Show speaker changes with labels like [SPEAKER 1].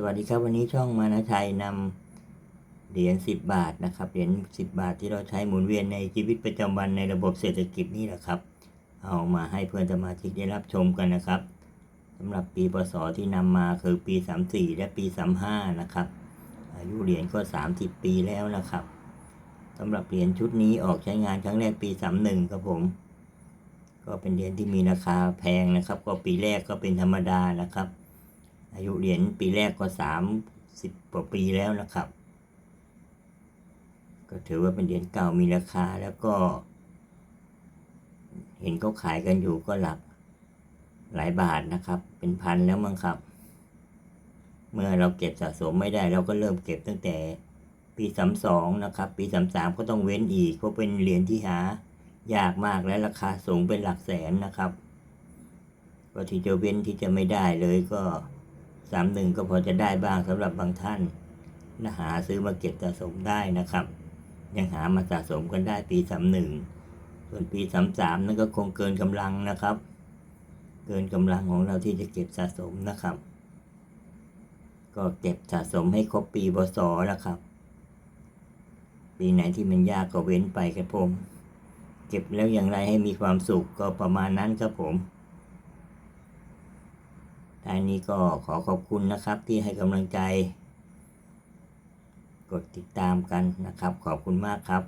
[SPEAKER 1] สวัสดีครับวันนี้ช่องมานาชัยนำเหรียญสิบบาทนะครับเหรียญสิบบาทที่เราใช้หมุนเวียนในชีวิตประจำวันในระบบเศรษฐกิจนี่แหละครับ เอามาให้เพื่อนสมาชิกได้รับชมกันนะครับสำหรับปีพศที่นำมาคือปี 34 และปี 35 นะครับ อายุเหรียญก็ 30 ปีแล้วนะครับสำหรับเหรียญชุดนี้ออกใช้งานครั้งแรกปี 31ครับผม ก็เป็นเหรียญที่มีราคาแพงนะครับ ก็ปีแรกก็เป็นธรรมดานะครับ อายุเหรียญปีแรกก็สามสิบกว่าปีแล้วนะครับ ก็ถือว่าเป็นเหรียญเก่ามีราคาแล้วก็ เห็นเขาขายกันอยู่ก็หลักหลายบาทนะครับ เป็นพันแล้วมั้งครับ เมื่อเราเก็บสะสมไม่ได้ เราก็เริ่มเก็บตั้งแต่ปีสามสองนะครับ ปีสามสามก็ต้องเว้นอีกเพราะเป็นเหรียญที่หายากมากและราคาสูงเป็นหลักแสนนะครับก็ที่จะเว้นที่จะไม่ได้เลยก็ สามหนึ่งก็พอจะได้บ้างสำหรับบางท่านนะหาซื้อมาเก็บสะสมได้นะครับ ยังหามาสะสมกันได้ปีสามหนึ่งส่วนปีสามสามนั่นก็คงเกินกำลังนะครับ เกินกำลังของเราที่จะเก็บสะสมนะครับ ก็เก็บสะสมให้ครบปีบศแล้วครับ ปีไหนที่มันยากก็เว้นไปครับผม เก็บแล้วอย่างไรให้มีความสุขก็ประมาณนั้นครับผม ท้ายนี้ก็ขอขอบคุณนะครับที่ให้กำลังใจ กดติดตามกันนะครับ ขอบคุณมากครับ